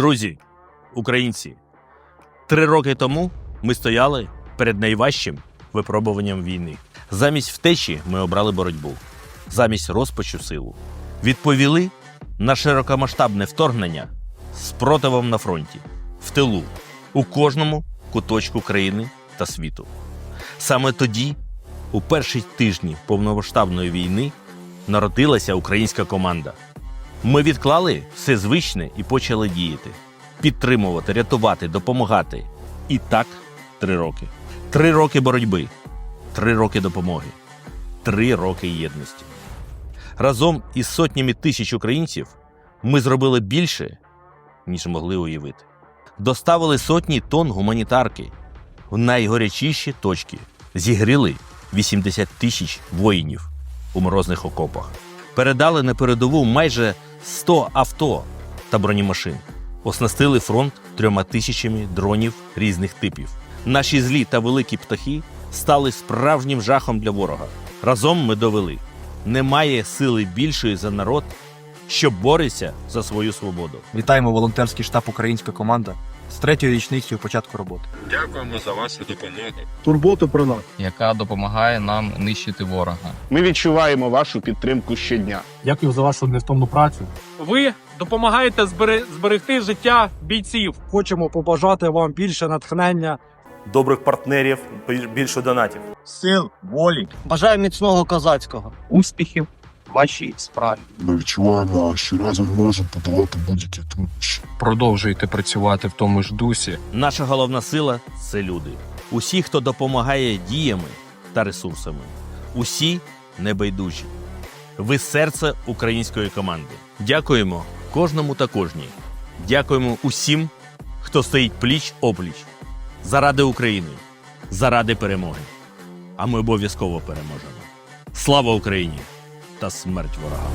Друзі, українці, три роки тому ми стояли перед найважчим випробуванням війни. Замість втечі ми обрали боротьбу, замість розпачу силу. Відповіли на широкомасштабне вторгнення з противом на фронті, в тилу, у кожному куточку країни та світу. Саме тоді, у перші тижні повномасштабної війни, народилася українська команда. Ми відклали все звичне і почали діяти, підтримувати, рятувати, допомагати. І так три роки. Три роки боротьби, три роки допомоги, три роки єдності. Разом із сотнями тисяч українців ми зробили більше, ніж могли уявити. Доставили сотні тонн гуманітарки в найгарячіші точки. Зігріли 80 тисяч воїнів у морозних окопах. Передали на передову майже 100 авто та бронемашин. Оснастили фронт трьома тисячами дронів різних типів. Наші злі та великі птахи стали справжнім жахом для ворога. Разом ми довели: немає сили більшої за народ, що бореться за свою свободу. Вітаємо волонтерський штаб Українська команда з третьою річницею початку роботи. Дякуємо за вашу допомогу. турботу про нас. яка допомагає нам нищити ворога. Ми відчуваємо вашу підтримку щодня. Дякую за вашу невтомну працю. Ви допомагаєте збере- зберегти життя бійців. Хочемо побажати вам більше натхнення. добрих партнерів, більше донатів. Сил, волі. Бажаю міцного козацького. Успіхів вашій справі. Ми відчуваємо, що разом можемо подолати будь-які труднощі. Продовжуйте працювати в тому ж дусі. Наша головна сила це люди. Усі, хто допомагає діями та ресурсами. Усі небайдужі. Ви серце української команди. Дякуємо кожному та кожній. Дякуємо усім, хто стоїть пліч опліч заради України, заради перемоги. А ми обов'язково переможемо. Слава Україні तस्मर मर्ज हो रहा